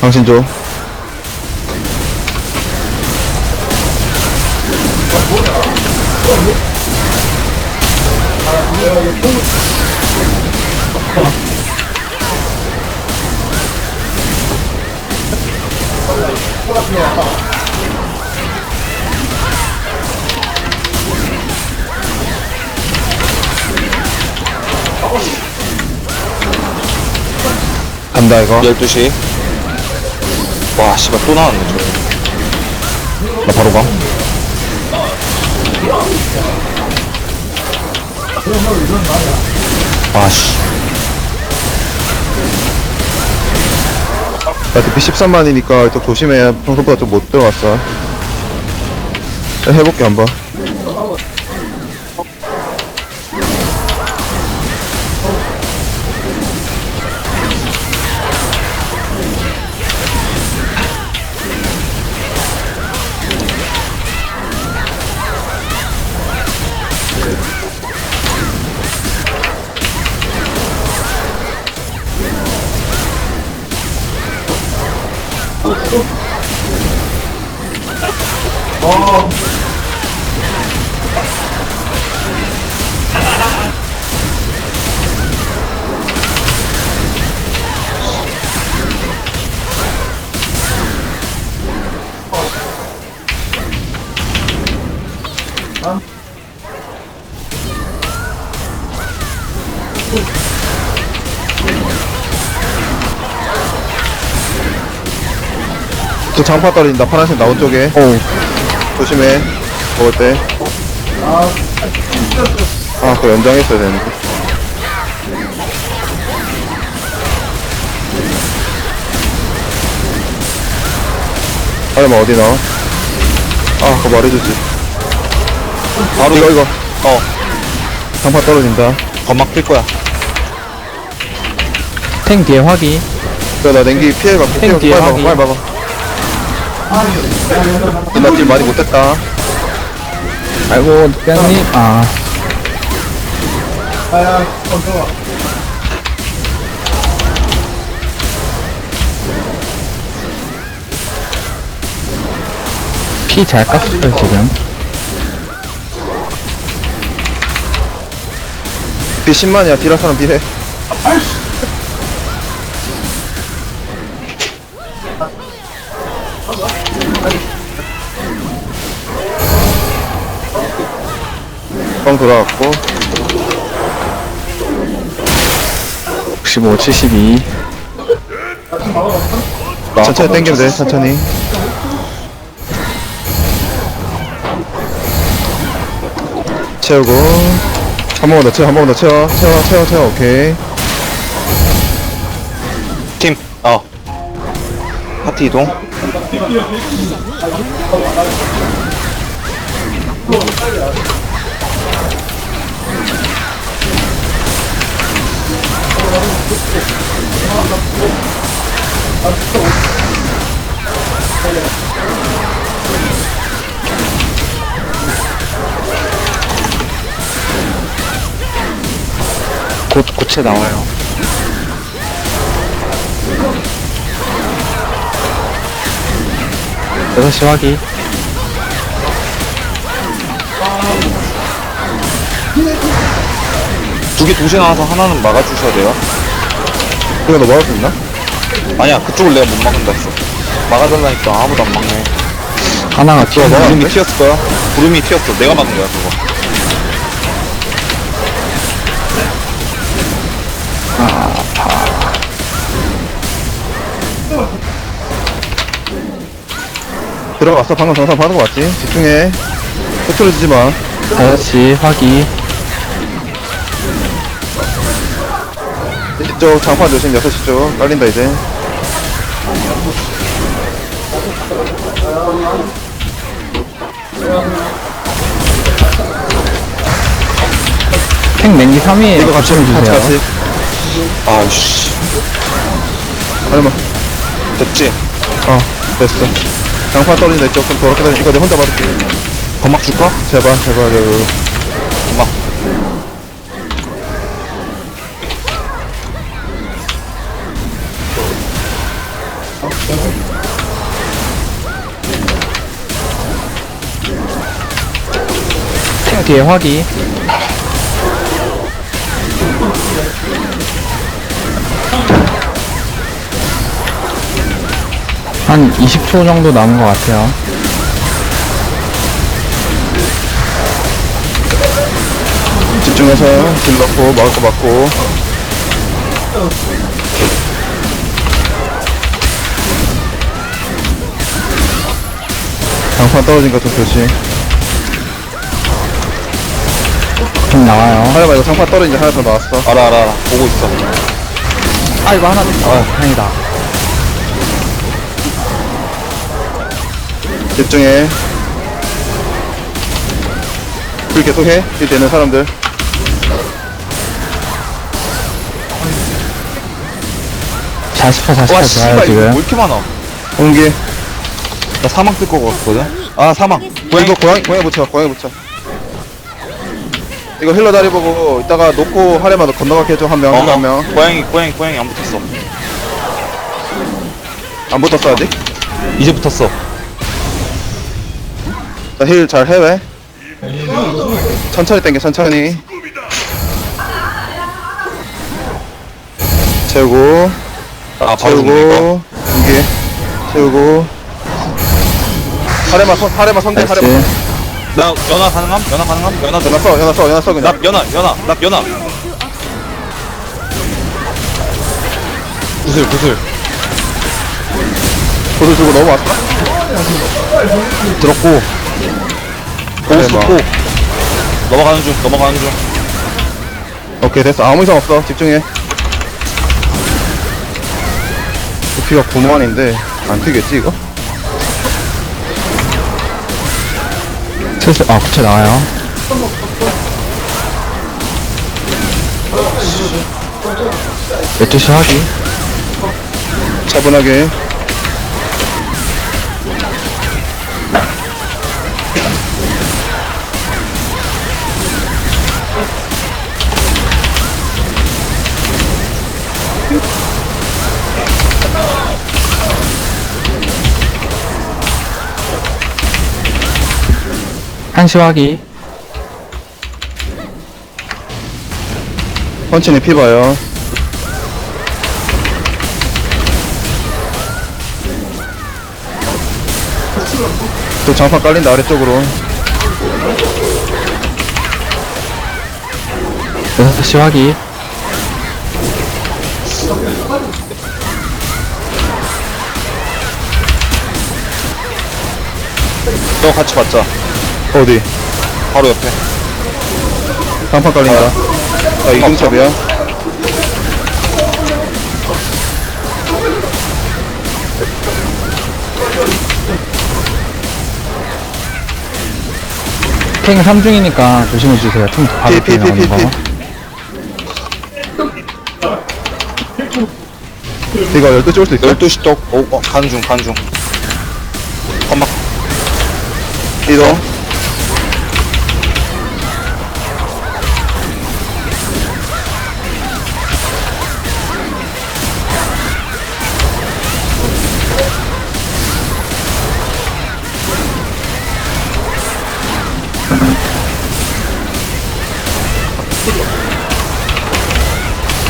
당신 줘. 간다 이거 12시. 와, 씨발, 또 나왔네, 저. 나 바로 가 아씨. 나 DP 13만이니까 좀 조심해 평소보다 좀 못 들어갔어 해볼게 한번 어. 아. 또 장파 떨어진다 파란색 나온 쪽에 조심해 먹을 때 아, 그거 연장했어야 되는데. 아니면 어디 나와? 아, 그거 말해주지. 바로 이거, 이거. 어, 장파 떨어진다. 건막 뜰 거야. 탱 뒤에 화기 그래, 나 냉기 피해갖고, 팬 피해갖고, 뒤에 빨리 막아, 확인. 빨리 막아. 누나 딜 많이 못했다. 아이고 뼈님 아피 잘 깠어요 지금 딜 10만이야, 딜할 사람 딜해. 뻥 돌아갔고. 65 72 천천히 땡기면 돼 천천히. 채우고. 한 번만 더 채워 한 번만 더 채워. 채워 채워 채워. 오케이. 팀, 어. 파티 이동. 곧 고체 나와요 여섯 시 화기 두개 동시에 나와서 하나는 막아주셔야 돼요. 이거 너 막을 수 있나? 아니야, 그쪽을 내가 못 막는다 했어. 막아달라니까 아무도 안 막네. 하나가 튀어 구름이 튀었을 거야. 구름이 튀었어. 내가 막은 거야, 그거. 들어갔어 방금 정상 받은 거 맞지? 집중해 흐트러지지 마 다섯 시 화기 이쪽 장판 조심 6시 쪽 깔린다 이제 탱 냉기 3위에 이거 같이 같이 같이. 아우씨. 아니면 됐지? 어 됐어. 장판 떨어진다 이쪽 좀 떨어진다 이거 내 혼자 받을게. 건막 줄까? 제발 제발 제발 뒤에 화기. 한 20초 정도 남은 것 같아요. 집중해서 딜 넣고 막을 거 맞고 장판 떨어진 거좀 조심 좀 나와요. 하나 말고 장판 떨어진 게 하나 더 나왔어 알아, 알아, 알아. 보고 있어. 아, 이거 하나 됐다. 어, 다행이다. 집중해 불 계속해 딜 되는 사람들 40% 40% 와, 좋아요, 씨발, 이거 지금. 왜 이렇게 많아? 옹기 나 사망 뜰거 같거든? 아, 사망. 고양이 이거 고양이 고양이 붙여 고양이 붙여 이거 힐러 다리 보고 이따가 놓고 하려면 건너가게 해줘 한명 어, 한명 어. 고양이, 고양이, 고양이 안 붙었어. 안 붙었어 아직 이제 붙었어. 힐 잘 해외 천천히 당겨 천천히 채우고 아, 바로 죽네, 이거. 채우고 이게 채우고 하레마 손 하레마 성대 하레마 나이스. 나 연화 가능함? 연화 가능함? 연화 연하 좀. 써 연하 써 연하 써 그냥 납 연화, 연화, 납 연화. 구슬, 구슬. 보드 주고 넘어왔어 들었고. 그래, 고스 뭐. 포. 넘어가는 중, 넘어가는 중. 오케이 됐어 아무 이상 없어 집중해 부피가 9만인데 안 튀겠지 이거? 슬슬, 아, 구체 나와요. 열두 시 화기. 차분하게 한시 화기. 펀치니 피 봐요 또 장판 깔린다 아래쪽으로 여섯 시 화기. 너 같이 받자. 어디? 바로 옆에. 장판 깔린다 나 이중첩이야 탱 3중이니까 조심해주세요. 좀 바로 피, 피, 나오는 피, 거. 피, 이거 12시 올 수 있어? 12시 떡. 오, 어, 가는 중, 가는 중. 엄마, 이동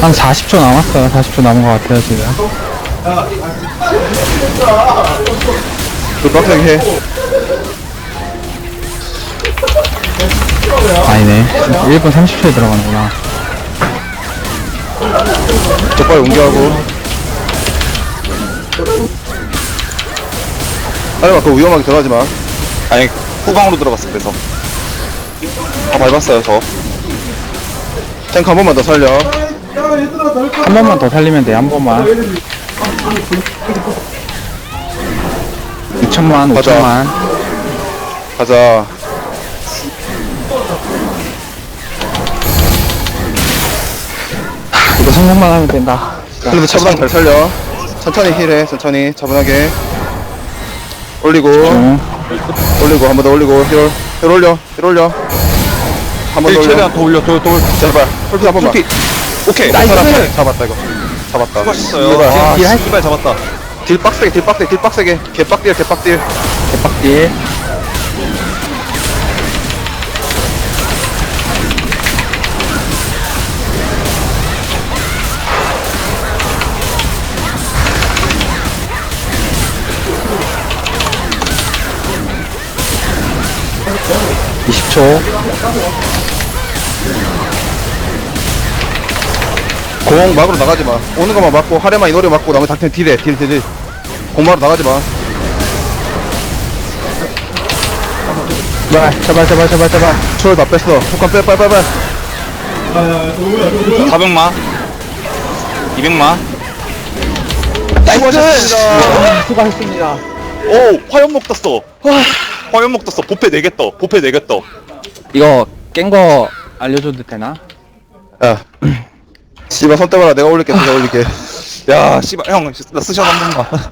한 40초 남았어요. 40초 남은 것 같아요, 지금. 그 빡세게 해 아니네. 1분 30초에 들어가는구나. 저 빨리 옮겨하고 하지마 그거 위험하게 들어가지 마 아니, 후방으로 들어갔어, 그래서. 다 밟았어요, 저. 탱크 한 번만 더 살려 한 번만 더 살리면 돼, 한 번만. 2천만, 가자. 5천만. 가자 이거 성공만 하면 된다. 그래도 차분하게 잘 살려 천천히 힐해 천천히 차분하게 올리고 응. 올리고 한 번 더 올리고 힐, 힐 올려 힐 올려 한 번더힐 올려 최대한 더 올려, 더, 더 올려. 제발 풀피 한 번만 풀피. 오케이. 나이스. 잡았다, 잡았다 이거. 잡았다. 수고하셨어요. 이거 아, 아 딜 할- 씨발 잡았다. 딜 빡세게 딜 빡세게 딜 빡세게. 개빡딜 개빡딜. 개빡딜. 10초. 공 막으로 나가지 마. 오는 것만 막고 하레만 이 노래 막고 나머지 닥터 딜해 딜 딜. 딜. 공 막으로 나가지 마. 제발, 제발, 제발, 제발, 제발. 초월 다 뺐어. 폭탄 빼, 빨리, 빨리, 빨리. 400마 200마 수고하셨습니다. 수고하셨습니다. 오 화염목 떴어 화염목 떴어 보패 4개 떠 보패 4개 떠 이거 깬 거 알려줘도 되나? 야. 씨발, 손 떼봐라. 내가 올릴게, 내가 올릴게. 야, 씨발, 형, 나 스샷 한 번만.